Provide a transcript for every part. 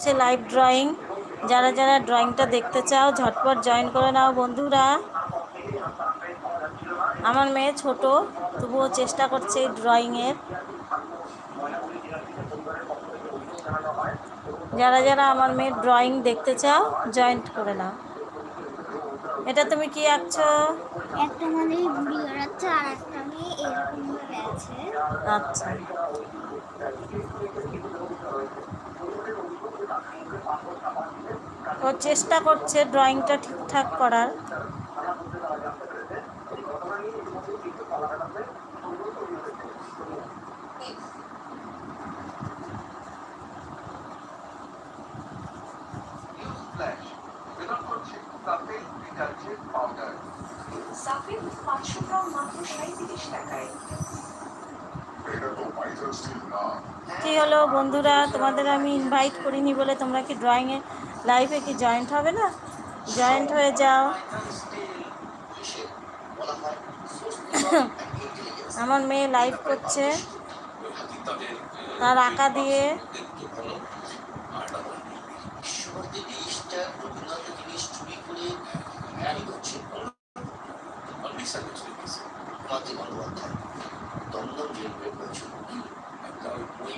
হচ্ছে live drawing যারা যারা ড্রয়িংটা দেখতে চাও ঝটপট জয়েন করে নাও বন্ধুরা। আমার মেয়ে ছোট তবুও চেষ্টা করছে এই ড্রয়িংয়ের যারা যারা আমার মেয়ের ড্রয়িং দেখতে চাও জয়েন্ট করে নাও। এটা তুমি কি আঁকছো? একটা মানে ঘুড়ি আর একটা মেয়ে এরকম ভাবে আছে। আচ্ছা। ও চেষ্টা করছে ড্রয়িংটা ঠিকঠাক করার। পাঁচশো গ্রাম মাত্র সাঁত্রিশ টাকায়। কি হলো বন্ধুরা? তোমাদের আমি ইনভাইট করিনি বলে তোমরা কি ড্রয়িংয়ে লাইভে কি জয়েন্ট হবে না? জয়েন্ট হয়ে যাও। আমার মেয়ে লাইভ করছে। তার আঁকা দিয়ে।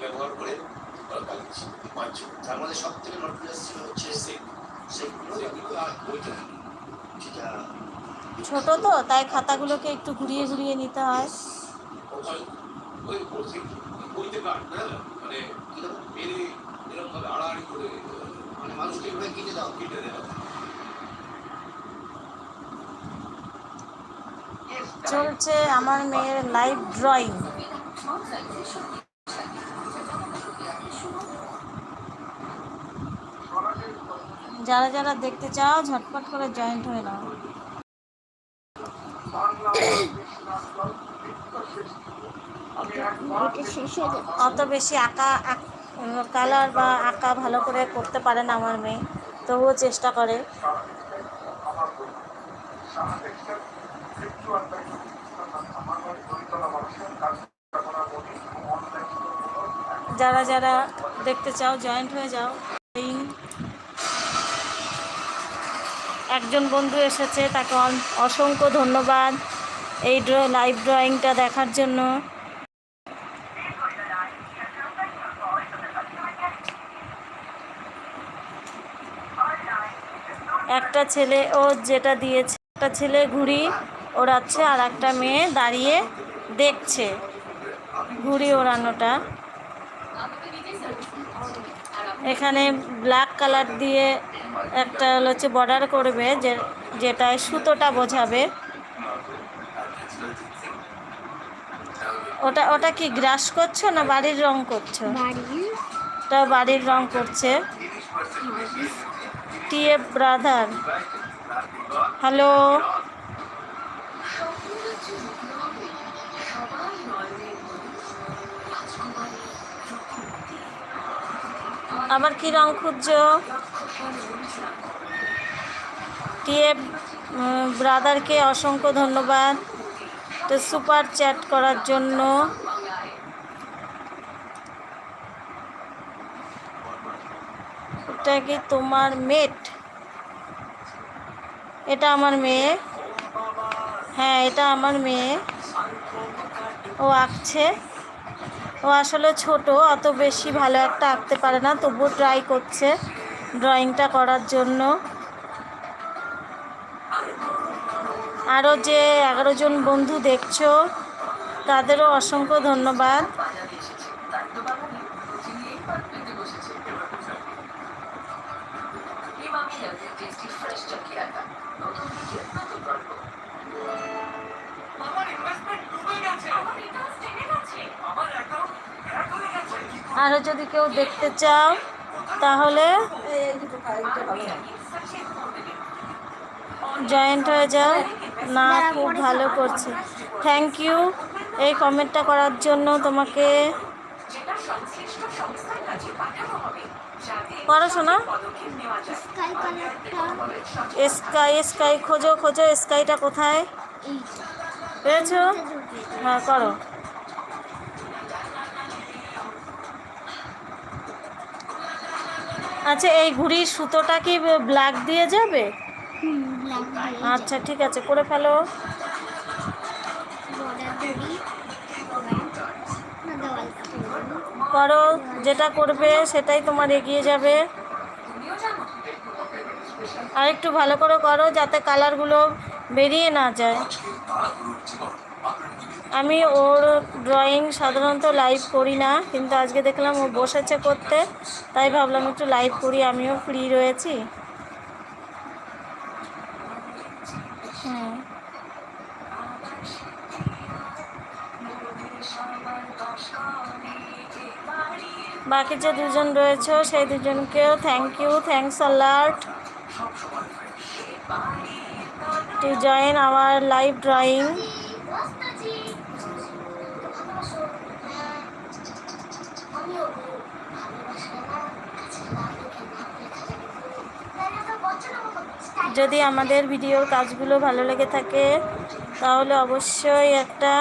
ব্যবহার করে তার মধ্যে সব থেকে ছিল হচ্ছে বইটা যেটা ছোট তো, তাই খাতাগুলোকে একটু ঘুরিয়ে ঘুরিয়ে নিতে হয়। চলছে আমার মেয়ের লাইভ ড্রয়িং যারা যারা দেখতে চাও, ঝটপট করে জয়েন্ট হয়ে নাও। অত বেশি আঁকা কালার বা আঁকা ভালো করে করতে পারে না আমার মেয়ে, তবুও চেষ্টা করে। যারা যারা দেখতে চাও জয়েন্ট হয়ে যাও। একজন বন্ধু এসেছে, তাকে অসংখ্য ধন্যবাদ এই ড্র লাইভ ড্রয়িংটা দেখার জন্য। একটা ছেলে, ও যেটা দিয়েছে, একটা ছেলে ঘুড়ি ওড়াচ্ছে, আর একটা মেয়ে দাঁড়িয়ে দেখছে ঘুড়ি ওড়ানোটা। এখানে ব্ল্যাক কালার দিয়ে একটা হচ্ছে বর্ডার করবে যে যেটায় সুতোটা বোঝাবে। ওটা ওটা কি গ্রাস করছ না বাড়ির রং করছ? ওটা বাড়ির রং করছে। TF brother. হ্যালো। আবার কি রং খুঁজছো? টিএফ ব্রাদারকে অসংখ্য ধন্যবাদ। তো সুপার চ্যাট করার জন্য এটা কি তোমার মেট? এটা আমার মেয়ে। হ্যাঁ এটা আমার মেয়ে। ও আঁকছে। ও আসলে ছোট, অত বেশি ভালো একটা আঁকতে পারে না, তবুও ট্রাই করছে। ড্রয়িংটা করার জন্য। আরও যে এগারো জন বন্ধু দেখছ, তাদেরও অসংখ্য ধন্যবাদ। আরও যদি কেউ দেখতে চাও, তাহলে জয়েন্ট হয়ে যাও। না, খুব ভালো করছে। থ্যাংক ইউ এই কমেন্টটা করার জন্য তোমাকে পড়াশোনা স্কাই স্কাই, খোঁজো খোঁজো, স্কাইটা কোথায়? পেয়েছ? হ্যাঁ করো। আচ্ছা এই ঘুড়ির সুতোটা কি ব্ল্যাক দিয়ে যাবে? আচ্ছা ঠিক আছে করে ফেলো। করো যেটা করবে সেটাই তোমার এগিয়ে যাবে। আর একটু ভালো করে করো যাতে কালারগুলো বেরিয়ে না যায় আজকে তাড়াহুড়োর জীবন আপনার নিবেদিত আমি ওর ড্রয়িং সাধারণত লাইভ করি না, কিন্তু আজকে দেখলাম ও বসেছে করতে, তাই ভাবলাম একটু লাইভ করি, আমিও ফ্রি রয়েছি। হুম। বাকি যে দুজন রয়েছে, সেই দুজনকেও thank you thanks a lot to join our live drawing যদি আমাদের ভিডিওর কাজগুলো ভালো লেগে থাকে তাহলে অবশ্যই একটা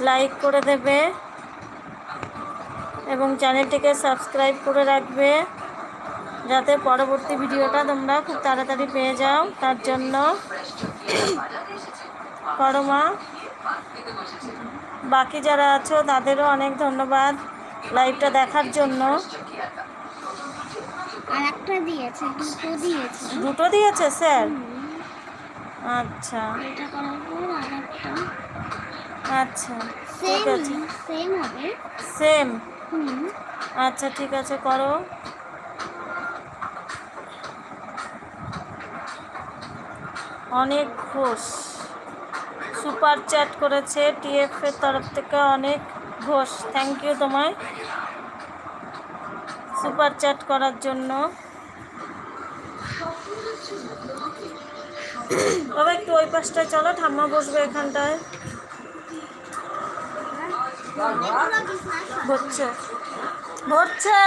লাইক করে দেবে এবং চ্যানেলটিকে সাবস্ক্রাইব করে রাখবে যাতে পরবর্তী ভিডিওটা তোমরা খুব তাড়াতাড়ি পেয়ে যাও তার জন্য করো মা বাকি যারা আছো তাদেরও অনেক ধন্যবাদ লাইভটা দেখার জন্য। আর একটা দিয়েছে দুটো দিয়েছে। দুটো দিয়েছে স্যার? আচ্ছা। এটা করার পর আর আচ্ছা ঠিক আছে। সেম হবে। সেম আচ্ছা ঠিক আছে করো। অনেক ঘোষ সুপার চ্যাট করেছে টিএফ এর তরফ থেকে অনেক ঘোষ। থ্যাংক ইউ তোমায়। সুপার চ্যাট করার জন্য। বাবা একটু ওই পাশটায় চলো ঠাম্মা বসবে এখানটায়। ভরছে ভরছে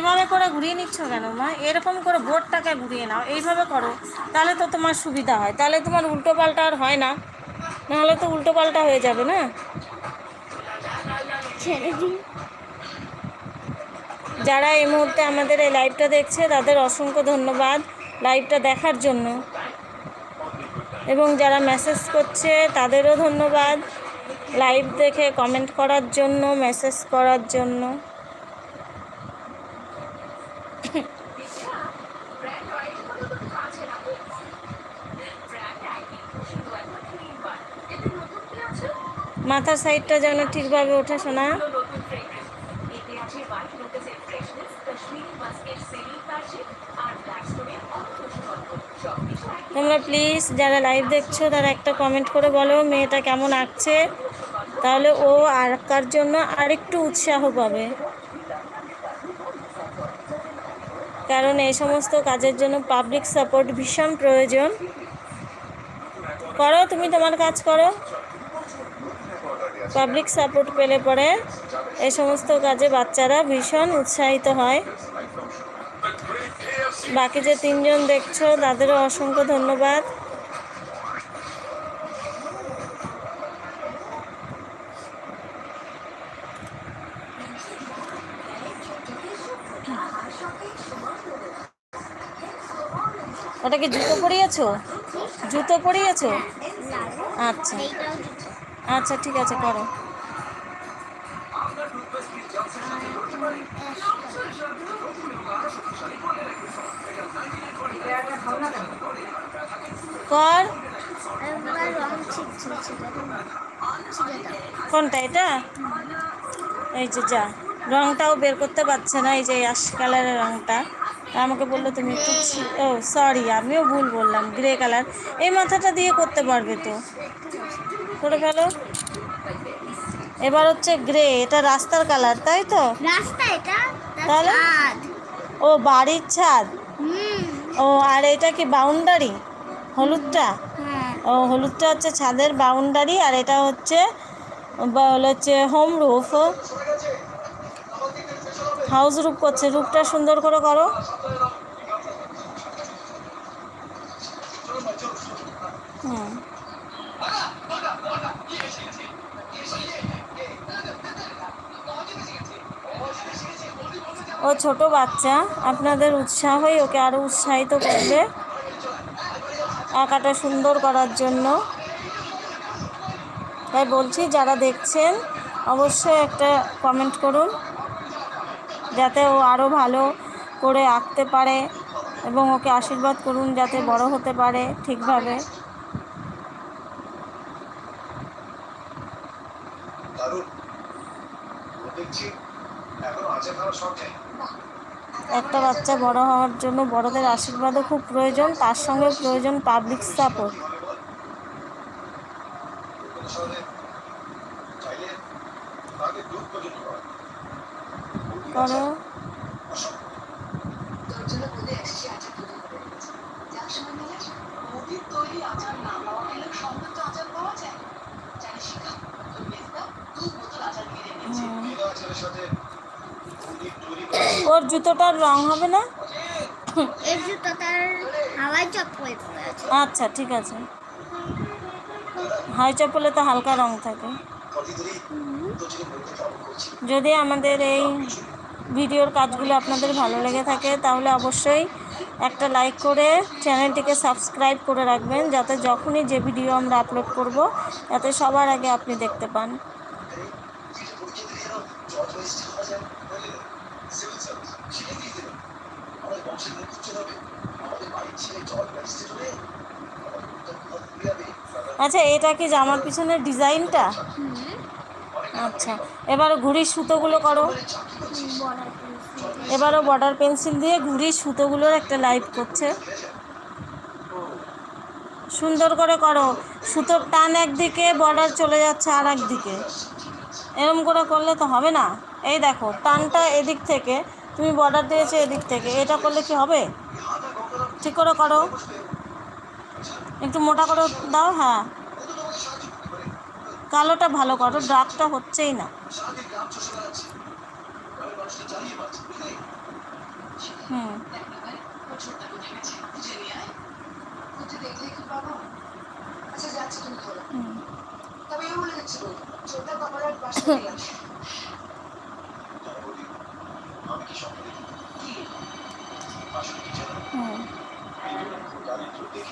তুমি ওইভাবে করে ঘুরিয়ে নিচ্ছ কেন মা? এরকম করে বোর্ডটাকে ঘুরিয়ে নাও এইভাবে করো তাহলে তো তোমার সুবিধা হয়। তাহলে তোমার উল্টো পাল্টা আর হয় না নাহলে তো উল্টো পাল্টা হয়ে যাবে না? যারা এই মুহূর্তে আমাদের এই লাইভটা দেখছে তাদের অসংখ্য ধন্যবাদ লাইভটা দেখার জন্য। এবং যারা মেসেজ করছে তাদেরও ধন্যবাদ লাইভ দেখে কমেন্ট করার জন্য মেসেজ করার জন্য। মাথার সাইডটা যেন ঠিকভাবে ওঠে শোনা তোমরা প্লিজ যারা লাইভ দেখছ, তারা একটা কমেন্ট করে বলো, মেয়েটা কেমন আঁকছে? তাহলে ও আঁকার জন্য আরেকটু উৎসাহ পাবে। কারণ এই সমস্ত কাজের জন্য পাবলিক সাপোর্ট ভীষণ প্রয়োজন। করো, তুমি তোমার কাজ করো। পাবলিক সাপোর্ট পেলে পরে এই সমস্ত কাজে বাচ্চারা ভীষণ উৎসাহিত হয়। বাকি যে তিনজন দেখছ, তাদেরও অসংখ্য ধন্যবাদ। কি জুতো পরিয়েছো? জুতো পরিয়েছো? আচ্ছা। আচ্ছা ঠিক আছে, করো। কর। কোনটা এটা? এই যে যা, রংটাও বের করতে পারছে না, এই যে অ্যাশ কালারের রংটা। আমাকে বলল তুমি একটু ও সরি আমিও ভুল বললাম গ্রে কালার এই মাথাটা দিয়ে করতে পারবে তো? করে ফেলো। এবার হচ্ছে গ্রে এটা রাস্তার কালার তাই তো? রাস্তা এটা? তাহলে? ও বাড়ির ছাদ? ও আর এটা কি বাউন্ডারি হলুদটা? হ্যাঁ। ও হলুদটা হচ্ছে ছাদের বাউন্ডারি আর এটা হচ্ছে বা হচ্ছে হোম রুফ হাউস রুফ করছে, রূপটা সুন্দর করে করো। হুম। ও ছোট বাচ্চা, আপনাদের উৎসাহই ওকে আরও উৎসাহিত করবে আঁকাটা সুন্দর করার জন্য। তাই বলছি, যারা দেখছেন, অবশ্যই একটা কমেন্ট করুন। যাতে ও আরও ভালো করে আঁকতে পারে এবং ওকে আশীর্বাদ করুন যাতে বড় হতে পারে ঠিকভাবে। একটা বাচ্চা বড় হওয়ার জন্য বড়দের আশীর্বাদও খুব প্রয়োজন তার সঙ্গে প্রয়োজন পাবলিক সাপোর্ট কি হবে বল কলকাতা শহরে চাইলে তাকে দুধ পর্যন্ত করা করো অসম্ভব তোর জন্য বলে এসেছি আচার তৈরি করে রেখেছি যার সময় মিলে মোদির তৈরি আচার না পাওয়া গেলে সঙ্গে তো আচার পাওয়া যায় জানিস শিখা তোর মেজদা দু বোতল আচার কিনে এনেছে হুম। বিনা আচারের সাথে পুডিং তৈরি ওর জুতোটার রং হবে না? এর জুতো তার হাওয়াই চপ্পল আচ্ছা ঠিক আছে। হাই চপ্পলে তো হালকা রং থাকে। যদি আমাদের এই ভিডিওর কাজগুলো আপনাদের ভালো লেগে থাকে তাহলে অবশ্যই একটা লাইক করে চ্যানেলটিকে সাবস্ক্রাইব করে রাখবেন যাতে যখনই যে ভিডিও আমরা আপলোড করব যাতে সবার আগে আপনি দেখতে পান। আচ্ছা এটা কি জামার পিছনের ডিজাইনটা? আচ্ছা এবার ঘুড়ির সুতোগুলো করো। এবারও বর্ডার পেন্সিল দিয়ে ঘুড়ির সুতোগুলোর একটা লাইভ করছে। সুন্দর করে করো। সুতোর টান একদিকে, বর্ডার চলে যাচ্ছে আর একদিকে এরম করে করলে তো হবে না। এই দেখো টানটা এদিক থেকে তুমি বর্ডার দিয়েছ এদিক থেকে এটা করলে কি হবে? ঠিক করে করো। একটু মোটা করে দাও হ্যাঁ। কালোটা ভালো করো ডার্কটা হচ্ছেই না। হুম। দেখ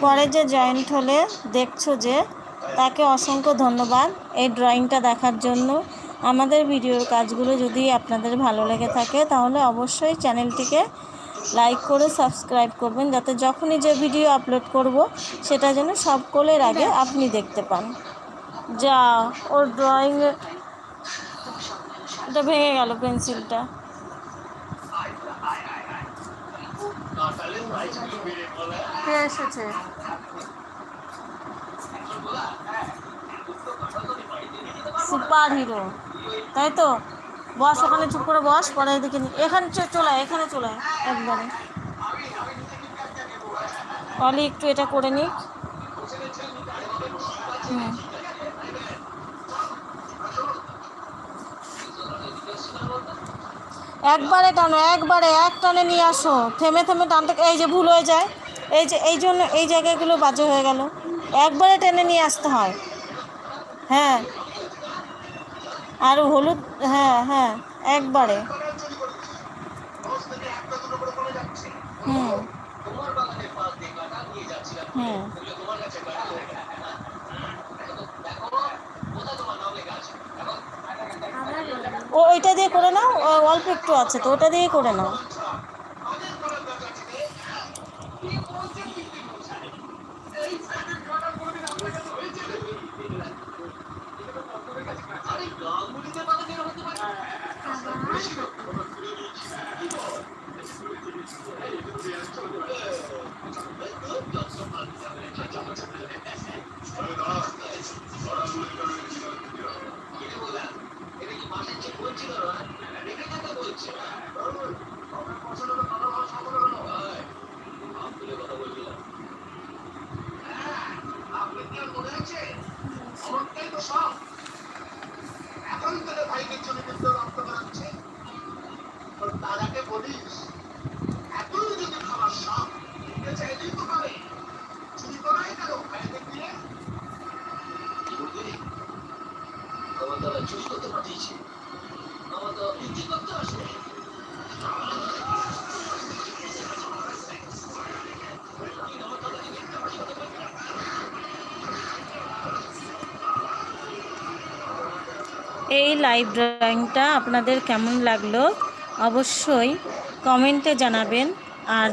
পরে যে জয়েন্ট হলে দেখছ যে তাকে অসংখ্য ধন্যবাদ এই ড্রয়িংটা দেখার জন্য। আমাদের ভিডিওর কাজগুলো যদি আপনাদের ভালো লেগে থাকে তাহলে অবশ্যই চ্যানেলটিকে লাইক করে সাবস্ক্রাইব করবেন যাতে যখনই যে ভিডিও আপলোড করব সেটা যেন সকলের আগে আপনি দেখতে পান। যা ওর ড্রয়িং এটা ভেঙে গেল পেন্সিলটা। কে এসেছে সুপার হিরো তাই তো? বস, ওখানে চুপ করে বস, পরে এদিকে এখানে চলে এখানে চলে একবারে অলি, একটু এটা করে নিক। হুম। একবারে টানো, একবারে এক টানে নিয়ে আসো। থেমে থেমে টানতে এই যে ভুল হয়ে যায়। এই যে এই জন্য এই জায়গাগুলো বাজে হয়ে গেল। একবারে টেনে নিয়ে আসতে হয়। হ্যাঁ। আর হলুদ হ্যাঁ হ্যাঁ একবারে। হুম। হুম ওগুলো তোমার কাছে কাটা হয়ে গেছে দেখো কোথায় তোমার নামে গাছ এখন আবার বললাম ও ওইটা দিয়ে করে নাও ও অল্প একটু আছে তো ওটা দিয়ে করে নাও এই লাইভ ড্রয়িংটা আপনাদের কেমন লাগল? অবশ্যই কমেন্টে জানাবেন। আর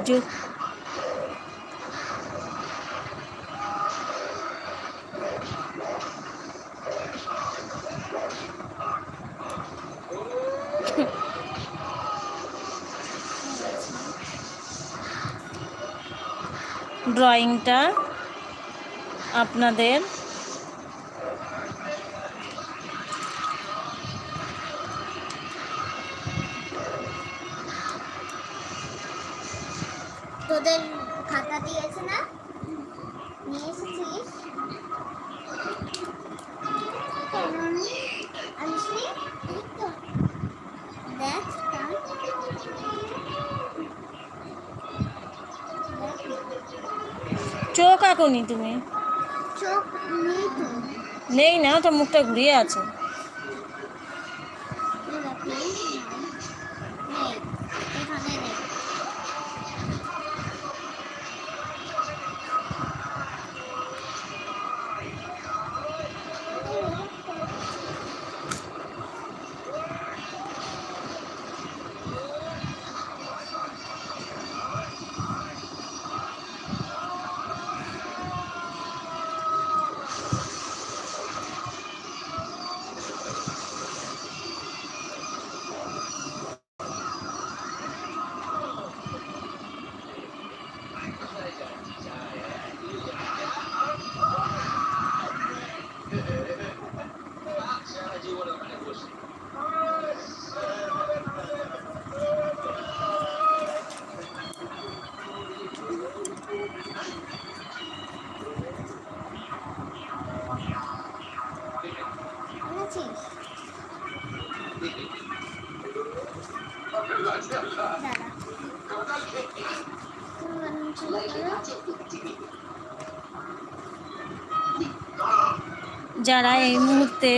ড্রয়িংটা আপনাদের তোদের খাতা দিয়েছে না নিয়ে এসেছিস আনিসনি এই তো দেখ তাই। চোখ আঁকুনি তুমি চোখ নেই তো নেই না তো মুখটা ঘুরিয়ে আছে। যারা এই মুহূর্তে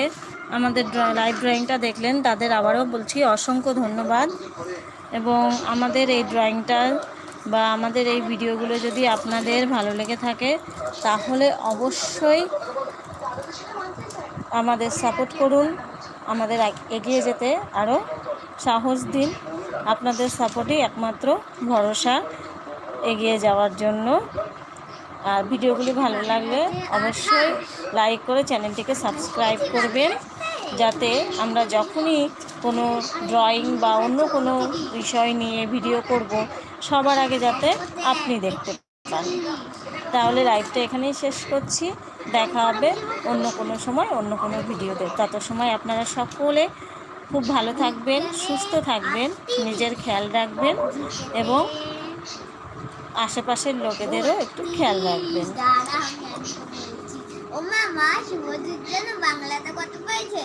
আমাদের লাইভ ড্রয়িংটা দেখলেন, তাদের আবারও বলছি অসংখ্য ধন্যবাদ। এবং আমাদের এই ড্রয়িংটা বা আমাদের এই ভিডিওগুলো যদি আপনাদের ভালো লেগে থাকে, তাহলে অবশ্যই আমাদের সাপোর্ট করুন। আমাদের এগিয়ে যেতে আরও সাহস দিন। আপনাদের সাপোর্টই একমাত্র ভরসা এগিয়ে যাওয়ার জন্য। আর ভিডিওগুলি ভালো লাগলে অবশ্যই লাইক করে চ্যানেলটিকে সাবস্ক্রাইব করবেন, যাতে আমরা যখনই কোনো ড্রয়িং বা অন্য কোনো বিষয় নিয়ে ভিডিও করব, সবার আগে যাতে আপনি দেখতে পান। তাহলে লাইভটা এখানেই শেষ করছি। দেখা হবে অন্য কোনো সময়, অন্য কোনো ভিডিওতে। তত সময় আপনারা সকলে খুব ভালো থাকবেন, সুস্থ থাকবেন, নিজের খেয়াল রাখবেন এবং আশেপাশের লোকেদেরও একটু খেয়াল রাখবেন। ও মা মা যেন বাংলাতে কত পেয়েছে